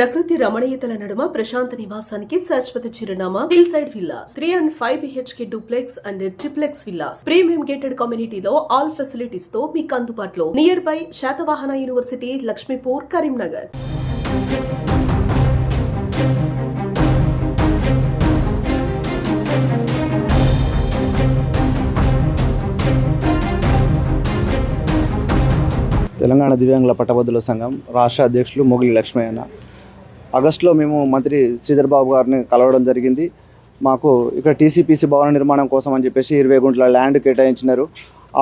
ప్రకృతి రమణీయతల నడుమ ప్రశాంత నివాసానికి శాశ్వత చిరునామా hill side villas three and five BHK duplex and triplex villas. Premium gated కమ్యూనిటీలో ఆల్ ఫెసిలిటీస్తో మీకు అందుబాటులో. Near by Satavahana university Lakshmipur Karimnagar. Telangana దివ్యాంగుల పట్టభద్రుల సంఘం రాష్ట్ర అధ్యక్షులు మొగిలి లక్ష్మయ్యన్న. ఆగస్టులో మేము మంత్రి శ్రీధర్ బాబు గారిని కలవడం జరిగింది. మాకు ఇక్కడ టీసీపీసీ భవన నిర్మాణం కోసం అని చెప్పేసి ఇరవై గుంట్ల ల్యాండ్ కేటాయించినారు.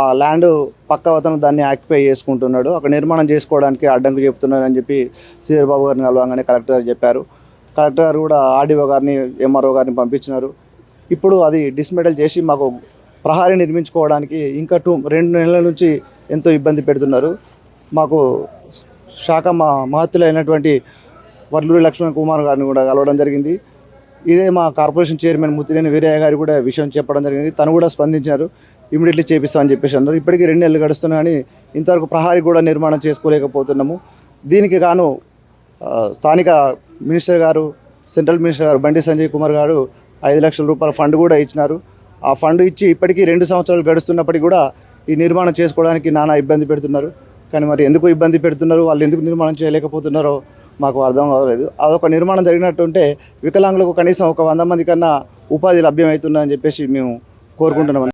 ఆ ల్యాండ్ పక్క అతను దాన్ని ఆక్యుపై చేసుకుంటున్నాడు. అక్కడ నిర్మాణం చేసుకోవడానికి అడ్డంకు చెప్తున్నాడు అని చెప్పి శ్రీధర్ బాబు గారిని కలవగానే కలెక్టర్ గారు చెప్పారు. కలెక్టర్ గారు కూడా ఆర్డీఓ గారిని ఎంఆర్ఓ గారిని పంపించినారు. ఇప్పుడు అది డిస్మెటల్ చేసి మాకు ప్రహారీ నిర్మించుకోవడానికి ఇంకా టూ రెండు నెలల నుంచి ఎంతో ఇబ్బంది పెడుతున్నారు. మాకు శాఖ మా మహత్తులైనటువంటి వర్లూరి లక్ష్మణ్ కుమార్ గారిని కూడా కలవడం జరిగింది. ఇదే మా కార్పొరేషన్ చైర్మన్ ముత్తినేని వీరయ్య గారు కూడా విషయం చెప్పడం జరిగింది. తను కూడా స్పందించారు. ఇమీడియట్లీ చేపిస్తామని చెప్పేసి అన్నారు. ఇప్పటికీ రెండు నెలలు గడుస్తున్నా కానీ ఇంతవరకు ప్రహారీ కూడా నిర్మాణం చేసుకోలేకపోతున్నాము. దీనికి గాను స్థానిక మినిస్టర్ గారు సెంట్రల్ మినిస్టర్ గారు బండి సంజయ్ కుమార్ గారు ఐదు లక్షల రూపాయల ఫండ్ కూడా ఇచ్చినారు. ఆ ఫండ్ ఇచ్చి ఇప్పటికీ రెండు సంవత్సరాలు గడుస్తున్నప్పటికీ కూడా ఈ నిర్మాణం చేసుకోవడానికి నానా ఇబ్బంది పెడుతున్నారు. కానీ మరి ఎందుకు ఇబ్బంది పెడుతున్నారు? వాళ్ళు ఎందుకు నిర్మాణం చేయలేకపోతున్నారో మాకు అర్థం కావలేదు అదొక నిర్మాణం జరిగినట్టుంటే వికలాంగులకు కనీసం ఒక వంద మంది కన్నా ఉపాధి లభ్యమవుతుందని చెప్పేసి మేము కోరుకుంటున్నాం.